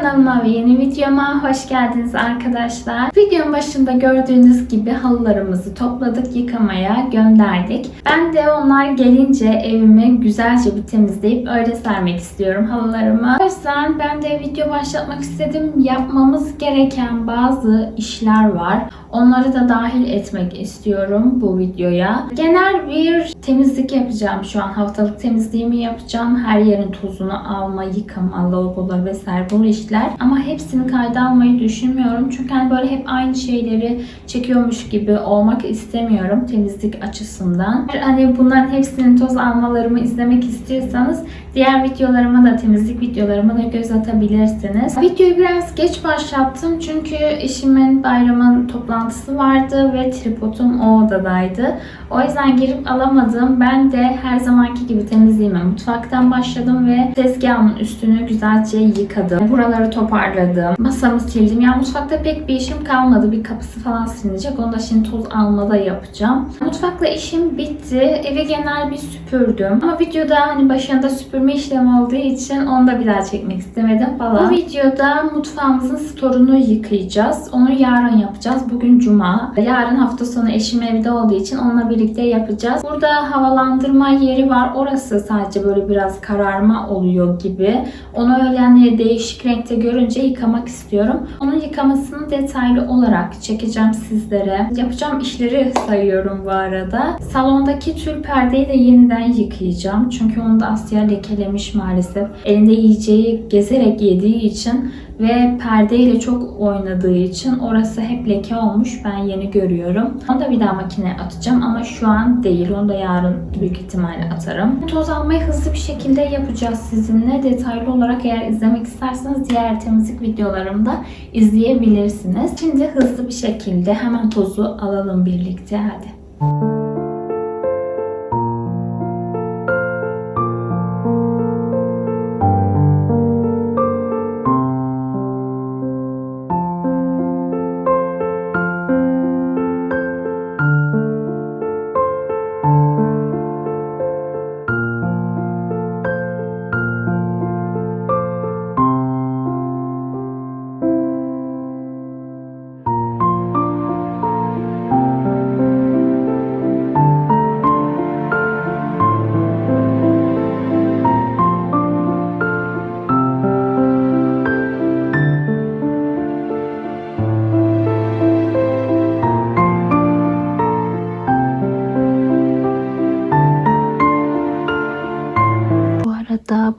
kanalıma ve yeni videoma hoş geldiniz arkadaşlar. Videonun başında gördüğünüz gibi halılarımızı topladık, yıkamaya gönderdik. Ben de onlar gelince evimi güzelce bir temizleyip öyle sermek istiyorum halılarımı. O yüzden ben de video başlatmak istedim. Yapmamız gereken bazı işler var. Onları da dahil etmek istiyorum bu videoya. Genel bir temizlik yapacağım şu an. Haftalık temizliğimi yapacağım. Her yerin tozunu alma, yıkama, lavabolar vesaire bu işler. Ama hepsini kayda almayı düşünmüyorum. Çünkü hani böyle hep aynı şeyleri çekiyormuş gibi olmak istemiyorum temizlik açısından. Hani bunların hepsinin toz almalarımı izlemek istiyorsanız diğer videolarıma da temizlik videolarıma da göz atabilirsiniz. Videoyu biraz geç başlattım çünkü eşimin bayramın toplantısı vardı ve tripodum o odadaydı. O yüzden girip alamadım. Ben de her zamanki gibi temizliğime mutfaktan başladım ve tezgahımın üstünü güzelce yıkadım. Buraları toparladım. Masamı sildim. Yani mutfakta pek bir işim kalmadı. Bir kapısı falan silinecek. Onu da şimdi toz almada yapacağım. Mutfakla işim bitti. Evi genel bir süpürdüm. Ama videoda hani başında süpürme işlemi olduğu için onu da bir daha çekmek istemedim falan. Bu videoda mutfağımızın storunu yıkayacağız. Onu yarın yapacağız. Bugün cuma. Yarın hafta sonu eşim evde olduğu için onunla birlikte yapacağız. Burada havalandırma yeri var. Orası sadece böyle biraz kararma oluyor gibi. Onu hani değişik renkte görünce yıkamak istiyorum. Onun yıkamasını detaylı olarak çekeceğim sizlere. Yapacağım işleri sayıyorum bu arada. Salondaki tül perdeyi de yeniden yıkayacağım. Çünkü onu da Asya lekelemiş maalesef. Elinde yiyeceği gezerek yediği için ve perdeyle çok oynadığı için orası hep leke olmuş. Ben yeni görüyorum. Onu da bir daha makineye atacağım ama şu an değil. Onu da yarın büyük ihtimalle atarım. Toz almayı hızlı bir şekilde yapacağız sizinle. Detaylı olarak eğer izlemek isterseniz diğer temizlik videolarımda izleyebilirsiniz. Şimdi hızlı bir şekilde hemen tozu alalım birlikte. Hadi. Bu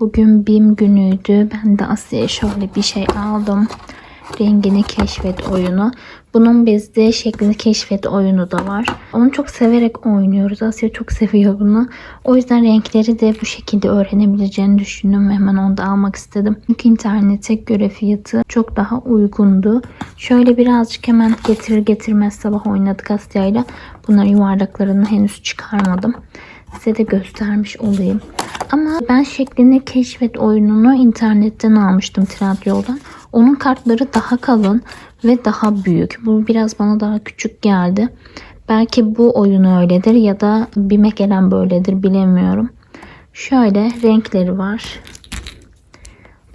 bugün BİM günüydü. Ben de Asya'ya şöyle bir şey aldım. Rengini keşfet oyunu. Bunun bizde şeklini keşfet oyunu da var. Onu çok severek oynuyoruz. Asya çok seviyor bunu. O yüzden renkleri de bu şekilde öğrenebileceğini düşündüm ve hemen onu da almak istedim. Çünkü internete göre fiyatı çok daha uygundu. Şöyle birazcık hemen getirir getirmez sabah oynadık Asya'yla. Bunların yuvarlaklarını henüz çıkarmadım size de göstermiş olayım. Ama ben şeklini keşfet oyununu internetten almıştım Trendyol'dan. Onun kartları daha kalın ve daha büyük. Bu biraz bana daha küçük geldi. Belki bu oyunu öyledir ya da BİM'e gelen böyledir bilemiyorum. Şöyle renkleri var.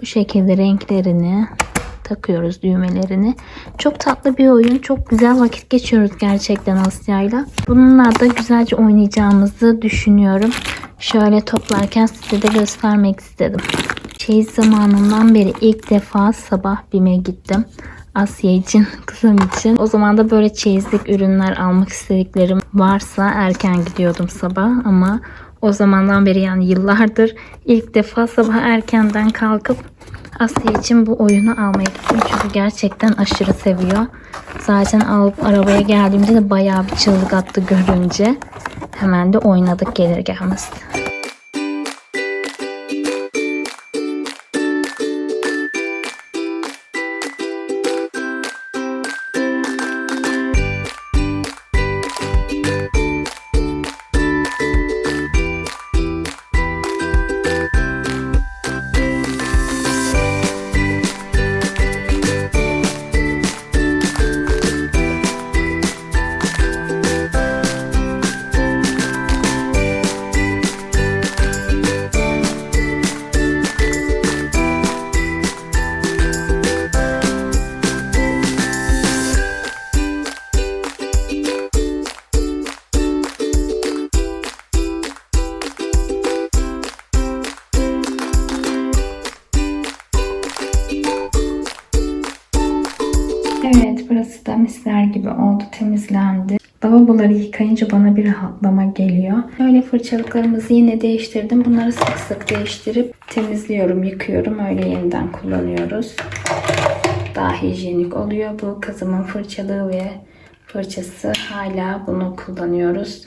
Bu şekilde renklerini takıyoruz düğmelerini. Çok tatlı bir oyun. Çok güzel vakit geçiyoruz gerçekten Asya'yla. Bununla da güzelce oynayacağımızı düşünüyorum. Şöyle toplarken size de göstermek istedim. Çeyiz zamanından beri ilk defa sabah BİM'e gittim. Asya için, kızım için. O zaman da böyle çeyizlik ürünler almak istediklerim varsa erken gidiyordum sabah ama o zamandan beri yani yıllardır ilk defa sabah erkenden kalkıp Asya için bu oyunu almaya gittim. Çünkü gerçekten aşırı seviyor. Zaten alıp arabaya geldiğimde de bayağı bir çığlık attı görünce. Hemen de oynadık gelir gelmez. Misler gibi oldu, temizlendi. Lavaboları yıkayınca bana bir rahatlama geliyor. Böyle fırçalıklarımızı yine değiştirdim. Bunları sık sık değiştirip temizliyorum, yıkıyorum. Öyle yeniden kullanıyoruz. Daha hijyenik oluyor. Bu kızımın fırçalığı ve fırçası. Hala bunu kullanıyoruz.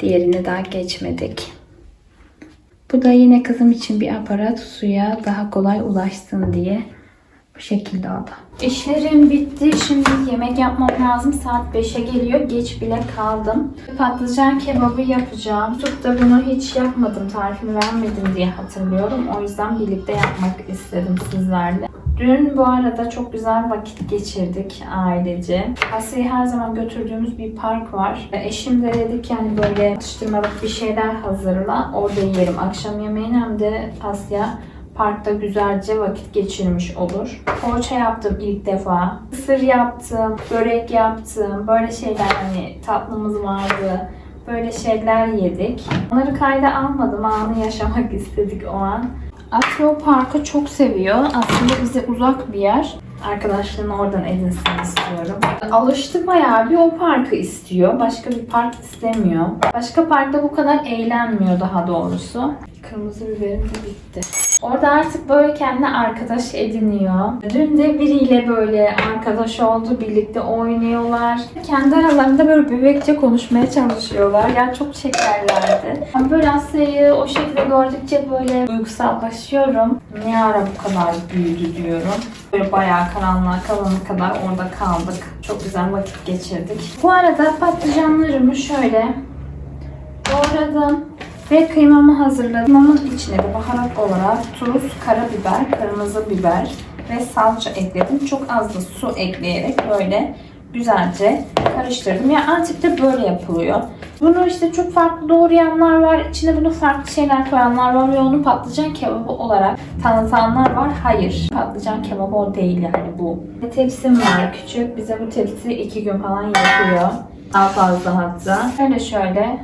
Diğerini daha geçmedik. Bu da yine kızım için bir aparat suya daha kolay ulaşsın diye. Bu şekilde oldu. İşlerim bitti. Şimdi yemek yapmam lazım. Saat 5'e geliyor. Geç bile kaldım. Patlıcan kebabı yapacağım. YouTube'da bunu hiç yapmadım. Tarifini vermedim diye hatırlıyorum. O yüzden birlikte yapmak istedim sizlerle. Dün bu arada çok güzel vakit geçirdik ailece. Asya'yı her zaman götürdüğümüz bir park var. Eşim de dedi ki hani böyle atıştırmalık bir şeyler hazırla. Orada yiyelim akşam yemeğini hem de Asya parkta güzelce vakit geçirmiş olur. Poğaça yaptım ilk defa. Mısır yaptım, börek yaptım. Böyle şeyler hani tatlımız vardı. Böyle şeyler yedik. Onları kayda almadım. Anı yaşamak istedik o an. Asya o parkı çok seviyor. Aslında bize uzak bir yer. Arkadaşlarını oradan edinsin istiyorum. Alıştı bayağı bir o parkı istiyor. Başka bir park istemiyor. Başka parkta bu kadar eğlenmiyor daha doğrusu. Kırmızı biberim de bitti. Orada artık böyle kendine arkadaş ediniyor. Dün de biriyle böyle arkadaş oldu, birlikte oynuyorlar. Kendi aralarında böyle bebekçe konuşmaya çalışıyorlar. Yani çok şekerlerdi. Ben böyle Asya'yı o şekilde gördükçe böyle duygusallaşıyorum. Ne ara bu kadar büyüdü diyorum. Böyle bayağı karanlığa kalana kadar orada kaldık. Çok güzel vakit geçirdik. Bu arada patlıcanlarımı şöyle doğradım. Ve kıymamı hazırladım. Kıymamın içine de baharat olarak tuz, karabiber, kırmızı biber ve salça ekledim. Çok az da su ekleyerek böyle güzelce karıştırdım. Ya Antep'te böyle yapılıyor. Bunu işte çok farklı doğrayanlar var. İçine bunu farklı şeyler koyanlar var ve onu patlıcan kebabı olarak tanıtanlar var. Hayır. Patlıcan kebabı o değil yani bu. Bir tepsim var küçük. Bize bu tepsi iki gün falan yapıyor. Daha fazla hatta. Şöyle şöyle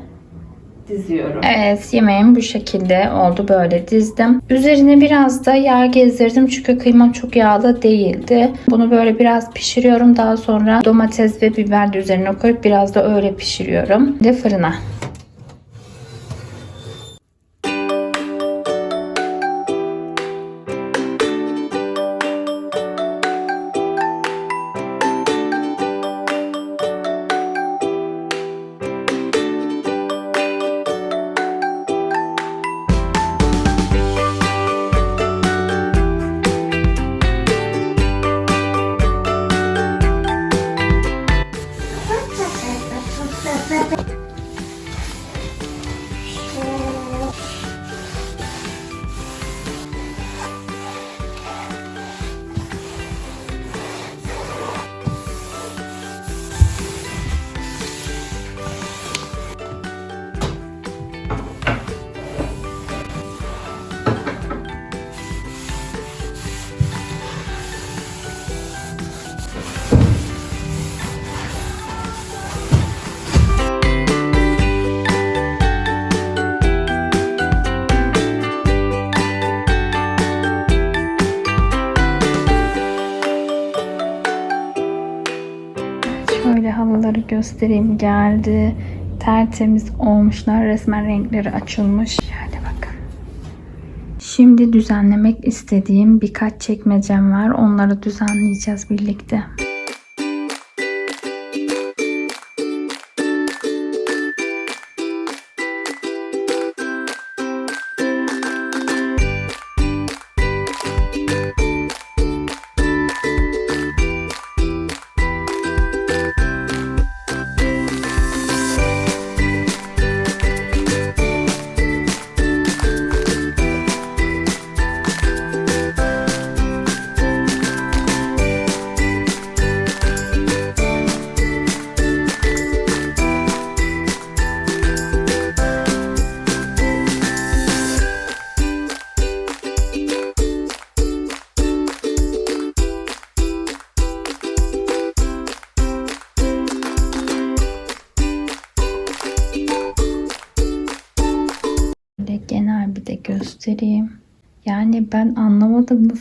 diziyorum. Evet yemeğim bu şekilde oldu böyle dizdim. Üzerine biraz da yağ gezdirdim çünkü kıymam çok yağlı değildi. Bunu böyle biraz pişiriyorum. Daha sonra domates ve biber de üzerine koyup biraz da öyle pişiriyorum. Ve fırına. Göstereyim geldi. Tertemiz olmuşlar. Resmen renkleri açılmış. Şöyle bakın. Şimdi düzenlemek istediğim birkaç çekmecem var. Onları düzenleyeceğiz birlikte.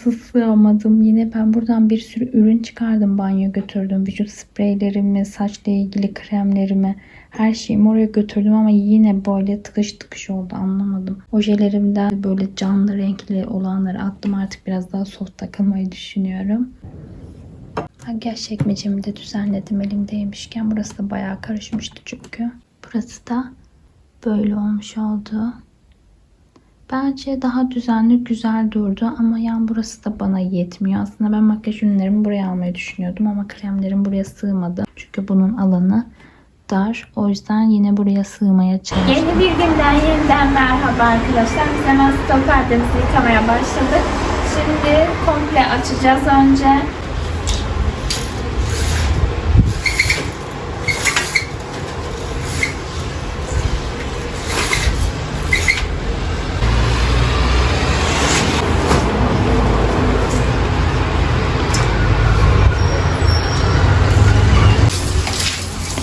Nasıl. Yine ben buradan bir sürü ürün çıkardım. Banyo götürdüm. Vücut spreylerimi, saçla ilgili kremlerimi. Her şeyimi oraya götürdüm ama yine böyle tıkış tıkış oldu. Anlamadım. Ojelerimden böyle canlı renkli olanları attım. Artık biraz daha soft takılmayı düşünüyorum. Makyaj çekmecemi de düzenledim elimdeymişken. Burası da bayağı karışmıştı çünkü. Burası da böyle olmuş oldu. Bence daha düzenli güzel durdu ama yan burası da bana yetmiyor. Aslında ben makyaj ürünlerimi buraya almayı düşünüyordum ama kremlerim buraya sığmadı. Çünkü bunun alanı dar. O yüzden yine buraya sığmaya çalıştım. Yeni bir günden yeniden merhaba arkadaşlar. Biz hemen stop yıkamaya başladık. Şimdi komple açacağız önce.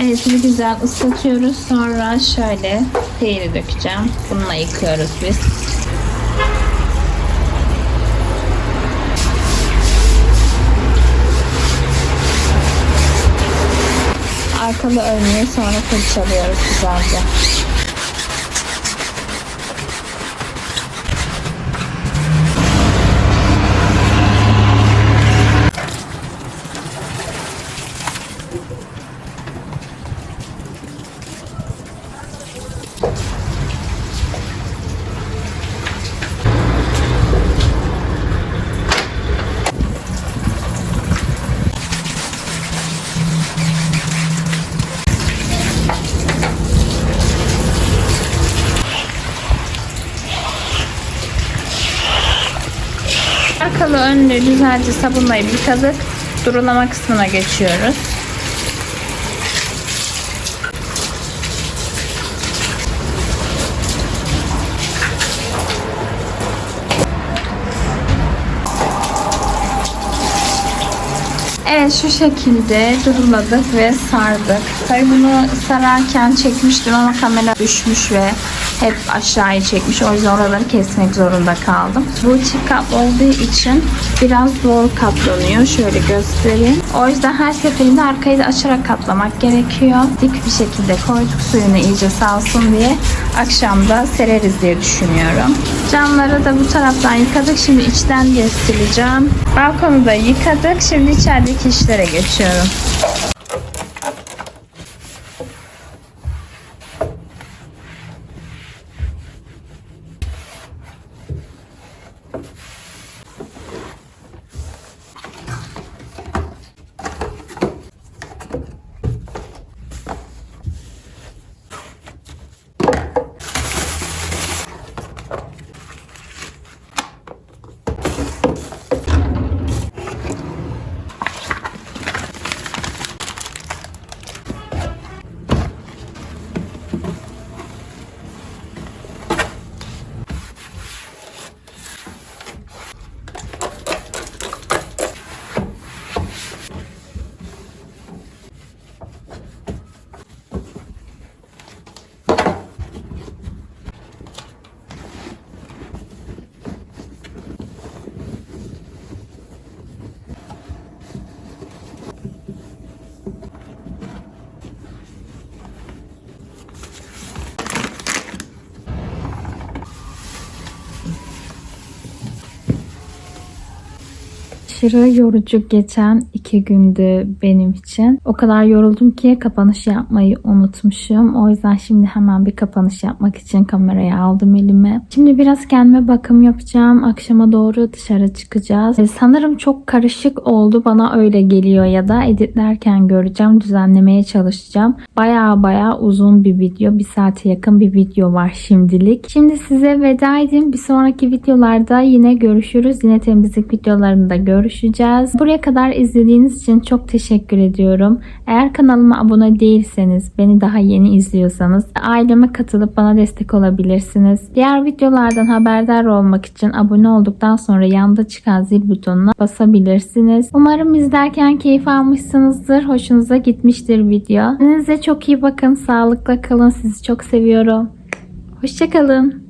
Bir güzel ıslatıyoruz. Sonra şöyle peyniri dökeceğim. Bununla yıkıyoruz biz. Arkalı örneği sonra fırçalıyoruz güzelce. Arkalı önlü güzelce sabunlayıp yıkadık. Durulama kısmına geçiyoruz. Evet şu şekilde duruladık ve sardık. Tabii bunu sararken çekmiştim ama kamera düşmüş ve hep aşağıya çekmiş. O yüzden oraları kesmek zorunda kaldım. Bu çift katlı olduğu için biraz zor katlanıyor. Şöyle göstereyim. O yüzden her seferinde arkayı da açarak katlamak gerekiyor. Dik bir şekilde koyduk suyunu iyice salsın diye. Akşam da sereriz diye düşünüyorum. Camları da bu taraftan yıkadık. Şimdi içten de sileceğim. Balkonu da yıkadık. Şimdi içerideki işlere geçiyorum. Aşırı yorucu geçen iki gündü benim için. O kadar yoruldum ki kapanış yapmayı unutmuşum. O yüzden şimdi hemen bir kapanış yapmak için kamerayı aldım elime. Şimdi biraz kendime bakım yapacağım. Akşama doğru dışarı çıkacağız. Ee, sanırım çok karışık oldu. Bana öyle geliyor ya da editlerken göreceğim. Düzenlemeye çalışacağım. Baya baya uzun bir video. Bir saate yakın bir video var şimdilik. Şimdi size veda edeyim. Bir sonraki videolarda yine görüşürüz. Yine temizlik videolarında görüşürüz görüşeceğiz. Buraya kadar izlediğiniz için çok teşekkür ediyorum. Eğer kanalıma abone değilseniz, beni daha yeni izliyorsanız aileme katılıp bana destek olabilirsiniz. Diğer videolardan haberdar olmak için abone olduktan sonra yanda çıkan zil butonuna basabilirsiniz. Umarım izlerken keyif almışsınızdır. Hoşunuza gitmiştir video. Kendinize çok iyi bakın. Sağlıkla kalın. Sizi çok seviyorum. Hoşçakalın.